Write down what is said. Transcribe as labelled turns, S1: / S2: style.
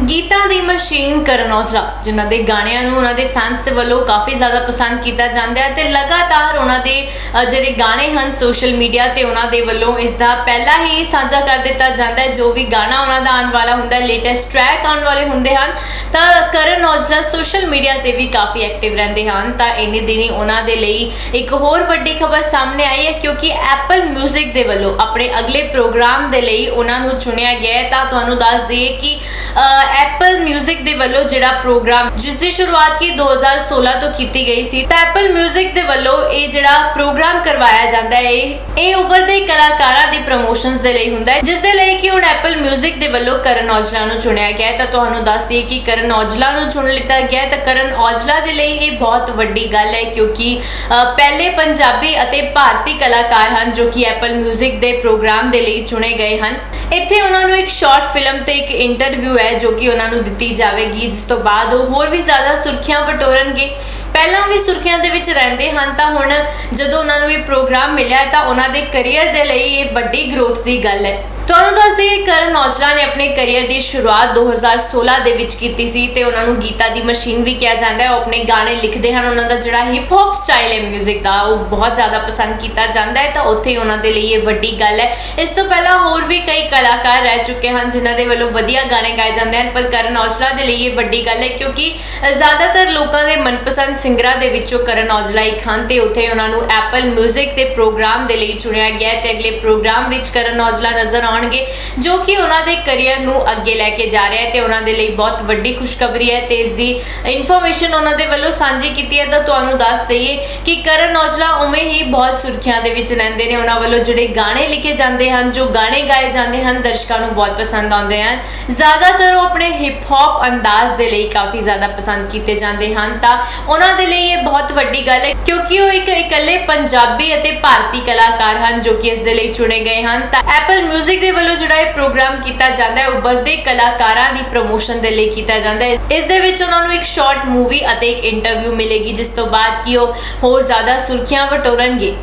S1: ਗੀਤਾਂ ਦੀ ਮਸ਼ੀਨ ਕਰਨ ਔਜਲਾ ਜਿਨ੍ਹਾਂ ਦੇ ਗਾਣਿਆਂ ਨੂੰ ਉਹਨਾਂ ਦੇ ਫੈਨਸ ਦੇ ਵੱਲੋਂ ਕਾਫੀ ਜ਼ਿਆਦਾ ਪਸੰਦ ਕੀਤਾ ਜਾਂਦਾ ਹੈ ਤੇ ਲਗਾਤਾਰ ਉਹਨਾਂ ਦੇ ਅ, ਜਿਹੜੇ ਗਾਣੇ ਹਨ ਸੋਸ਼ਲ ਮੀਡੀਆ ਤੇ ਉਹਨਾਂ ਦੇ ਵੱਲੋਂ ਇਸ ਦਾ ਪਹਿਲਾਂ ਹੀ ਸਾਂਝਾ ਕਰ ਦਿੱਤਾ ਜਾਂਦਾ ਹੈ ਜੋ ਵੀ ਗਾਣਾ ਉਹਨਾਂ ਦਾ ਆਉਣ ਵਾਲਾ ਹੁੰਦਾ ਹੈ ਲੇਟੈਸਟ ਟਰੈਕ ਆਉਣ ਵਾਲੇ ਹੁੰਦੇ ਹਨ ਤਾਂ ਕਰਨ ਔਜਲਾ ਸੋਸ਼ਲ ਮੀਡੀਆ ਤੇ ਵੀ ਕਾਫੀ ਐਕਟਿਵ ਰਹਿੰਦੇ ਹਨ ਤਾਂ ਇੰਨੇ ਦਿਨੀ ਉਹਨਾਂ ਦੇ ਲਈ ਇੱਕ ਹੋਰ ਵੱਡੀ ਖਬਰ ਸਾਹਮਣੇ ਆਈ ਹੈ ਕਿਉਂਕਿ ਐਪਲ 뮤직 ਦੇ ਵੱਲੋਂ ਆਪਣੇ ਅਗਲੇ ਪ੍ਰੋਗਰਾਮ ਦੇ ਲਈ ਉਹਨਾਂ ਨੂੰ ਚੁਣਿਆ ਗਿਆ ਹੈ ਤਾਂ ਤੁਹਾਨੂੰ ਦੱਸ ਦਈਏ ਕਿ ਐਪਲ 뮤직 ਦੇ ਵੱਲੋਂ ਜਿਹੜਾ ਪ੍ਰੋਗਰਾਮ ਜਿਸ ਦੀ ਸ਼ੁਰੂਆਤ ਕੀ 2016 ਤੋਂ ਕੀਤੀ ਗਈ ਸੀ ਤਾਂ ਐਪਲ 뮤직 ਦੇ ਵੱਲੋਂ ਇਹ ਜਿਹੜਾ ਪ੍ਰੋਗਰਾਮ ਕਰਵਾਇਆ ਜਾਂਦਾ ਹੈ ਇਹ ਇਹ ਉੱਭਰਦੇ ਕਲਾਕਾਰਾਂ ਦੀ ਪ੍ਰੋਮੋਸ਼ਨਸ ਦੇ ਲਈ ਹੁੰਦਾ ਹੈ ਜਿਸ ਦੇ ਲਈ ਕਿ ਹੁਣ ਐਪਲ 뮤직 ਦੇ ਵੱਲੋਂ ਕਰਨ ਔਜਲਾ ਨੂੰ ਚੁਣਿਆ ਗਿਆ ਹੈ ਤਾਂ ਤੁਹਾਨੂੰ ਦੱਸ ਦਈਏ ਕਿ ਕਰਨ ਔਜਲਾ ਨੂੰ ਚੁਣ ਲਿੱਤਾ ਗਿਆ ਹੈ ਤਾਂ ਕਰਨ ਔਜਲਾ ਦੇ ਲਈ ਇਹ ਬਹੁਤ ਵੱਡੀ ਗੱਲ ਹੈ ਕਿਉਂਕਿ ਅ, ਪਹਿਲੇ ਪੰਜਾਬੀ ਅਤੇ ਭਾਰਤੀ ਕਲਾਕਾਰ ਹਨ ਜੋ ਕਿ ਐਪਲ 뮤직 ਦੇ ਪ੍ਰੋਗਰਾਮ ਦੇ ਲਈ ਚੁਣੇ ਗਏ ਹਨ ਇੱਥੇ ਉਹਨਾਂ ਨੂੰ ਇੱਕ ਸ਼ਾਰਟ ਫਿਲਮ ਤੇ ਇੱਕ ਇੰਟਰਵਿਊ ਹੈ ਜੋ ਕਿ ਉਹਨਾਂ ਨੂੰ ਦਿੱਤੀ ਜਾਵੇਗੀ, ਜਿਸ ਤੋਂ ਬਾਅਦ ਉਹ ਹੋਰ ਵੀ ਜ਼ਿਆਦਾ ਸੁਰਖੀਆਂ ਵਟੋਰਨਗੇ। ਪਹਿਲਾਂ ਵੀ ਸੁਰਖੀਆਂ ਦੇ ਵਿੱਚ ਰਹਿੰਦੇ ਹਨ, ਤਾਂ ਹੁਣ ਜਦੋਂ ਉਹਨਾਂ ਨੂੰ ਇਹ ਪ੍ਰੋਗਰਾਮ ਮਿਲਿਆ ਤਾਂ ਉਹਨਾਂ ਦੇ ਕੈਰੀਅਰ ਦੇ ਲਈ ਇਹ ਵੱਡੀ ਗਰੋਥ ਦੀ ਗੱਲ ਹੈ। ਤੁਹਾਨੂੰ ਦੱਸ ਦਈਏ ਕਿ ਕਰਨ ਔਜਲਾ ਨੇ ਆਪਣੇ ਕੈਰੀਅਰ ਦੀ ਸ਼ੁਰੂਆਤ 2016 ਦੇ ਵਿੱਚ ਕੀਤੀ ਸੀ ਤੇ ਉਹਨਾਂ ਨੂੰ ਗੀਤਾ ਦੀ ਮਸ਼ੀਨ ਵੀ ਕਿਹਾ ਜਾਂਦਾ ਹੈ ਉਹ ਆਪਣੇ ਗਾਣੇ ਲਿਖਦੇ ਹਨ ਉਹਨਾਂ ਦਾ ਜਿਹੜਾ ਹਿਪ ਹੌਪ ਸਟਾਈਲ ਹੈ 뮤직 ਦਾ ਉਹ ਬਹੁਤ ਜ਼ਿਆਦਾ ਪਸੰਦ ਕੀਤਾ ਜਾਂਦਾ ਹੈ ਤਾਂ ਉੱਥੇ ਹੀ ਉਹਨਾਂ ਦੇ ਲਈ ਇਹ ਵੱਡੀ ਗੱਲ ਹੈ ਇਸ ਤੋਂ ਪਹਿਲਾਂ ਹੋਰ ਵੀ ਕਈ ਕਲਾਕਾਰ ਰਹਿ ਚੁੱਕੇ ਹਨ ਜਿਨ੍ਹਾਂ ਦੇ ਵੱਲੋਂ ਵਧੀਆ ਗਾਣੇ ਗਾਏ ਜਾਂਦੇ ਹਨ ਪਰ ਕਰਨ ਔਜਲਾ ਦੇ ਲਈ ਇਹ ਵੱਡੀ ਗੱਲ ਹੈ ਕਿਉਂਕਿ ਜ਼ਿਆਦਾਤਰ ਲੋਕਾਂ ਦੇ ਮਨਪਸੰਦ ਸਿੰਗਰਾਂ ਦੇ ਵਿੱਚੋਂ ਕਰਨ ਔਜਲਾ ਇੱਕ ਹਨ ਤੇ ਉੱਥੇ ਉਹਨਾਂ ਨੂੰ ਐਪਲ 뮤직 ਦੇ ਪ੍ਰੋਗਰਾਮ ਦੇ ਲਈ ਚੁਣਿਆ ਗਿਆ ਹੈ ਤੇ ਅਗਲੇ ਪ੍ਰੋਗਰਾਮ ਵਿੱਚ ਕਰਨ ਔਜਲਾ ਨਜ਼ਰ ਆਉਣਗੇ, ਜੋ ਕਿ ਉਹਨਾਂ ਦੇ ਕੈਰੀਅਰ ਨੂੰ ਅੱਗੇ ਲੈ ਕੇ ਜਾ ਰਿਹਾ ਹੈ ਤੇ ਉਹਨਾਂ ਦੇ ਲਈ ਬਹੁਤ ਵੱਡੀ ਖੁਸ਼ਖਬਰੀ ਹੈ ਤੇ ਇਸ ਦੀ ਇਨਫੋਰਮੇਸ਼ਨ ਉਹਨਾਂ ਦੇ ਵੱਲੋਂ ਸਾਂਝੀ ਕੀਤੀ ਹੈ ਤਾਂ ਤੁਹਾਨੂੰ ਦੱਸ ਦਈਏ ਕਿ ਕਰਨ ਔਜਲਾ ਉਵੇਂ ਹੀ ਬਹੁਤ ਸੁਰਖੀਆਂ ਦੇ ਵਿੱਚ ਰਹਿੰਦੇ ਨੇ। ਉਹਨਾਂ ਵੱਲੋਂ ਜਿਹੜੇ ਗਾਣੇ ਲਿਖੇ ਜਾਂਦੇ ਹਨ, ਜੋ ਗਾਣੇ ਗਾਏ ਜਾਂਦੇ ਹਨ, ਦਰਸ਼ਕਾਂ ਨੂੰ ਬਹੁਤ ਪਸੰਦ ਆਉਂਦੇ ਹਨ। ਜ਼ਿਆਦਾਤਰ ਉਹ ਆਪਣੇ ਹਿਪ ਹੌਪ ਅੰਦਾਜ਼ ਦੇ ਲਈ ਕਾਫੀ ਜ਼ਿਆਦਾ ਪਸੰਦ ਕੀਤੇ ਜਾਂਦੇ ਹਨ ਤਾਂ ਉਹਨਾਂ ਦੇ ਲਈ ਇਹ ਬਹੁਤ ਵੱਡੀ ਗੱਲ ਹੈ ਕਿਉਂਕਿ ਉਹ ਇੱਕ ਇਕੱਲੇ ਪੰਜਾਬੀ ਅਤੇ ਭਾਰਤੀ ਕਲਾਕਾਰ ਹਨ ਜੋ ਕਿ ਇਸ ਦੇ ਲਈ ਚੁਣੇ ਗਏ ਹਨ ਤਾਂ ਐਪਲ 뮤직 ਦੇ ਵੱਲੋਂ ਜਿਹੜਾ ਇਹ ਪ੍ਰੋਗਰਾਮ ਕੀਤਾ ਜਾਂਦਾ ਹੈ, ਉੱਭਰਦੇ ਕਲਾਕਾਰਾਂ ਦੀ ਪ੍ਰੋਮੋਸ਼ਨ ਦੇ ਲਈ ਕੀਤਾ ਜਾਂਦਾ ਹੈ। ਇਸ ਦੇ ਵਿੱਚ ਉਹਨਾਂ ਨੂੰ ਇੱਕ ਸ਼ਾਰਟ ਮੂਵੀ ਅਤੇ ਇੱਕ ਇੰਟਰਵਿਊ ਮਿਲੇਗੀ, ਜਿਸ ਤੋਂ ਬਾਅਦ ਕਿ ਉਹ ਹੋਰ ਜ਼ਿਆਦਾ ਸੁਰਖੀਆਂ ਵਟੋਰਨਗੇ।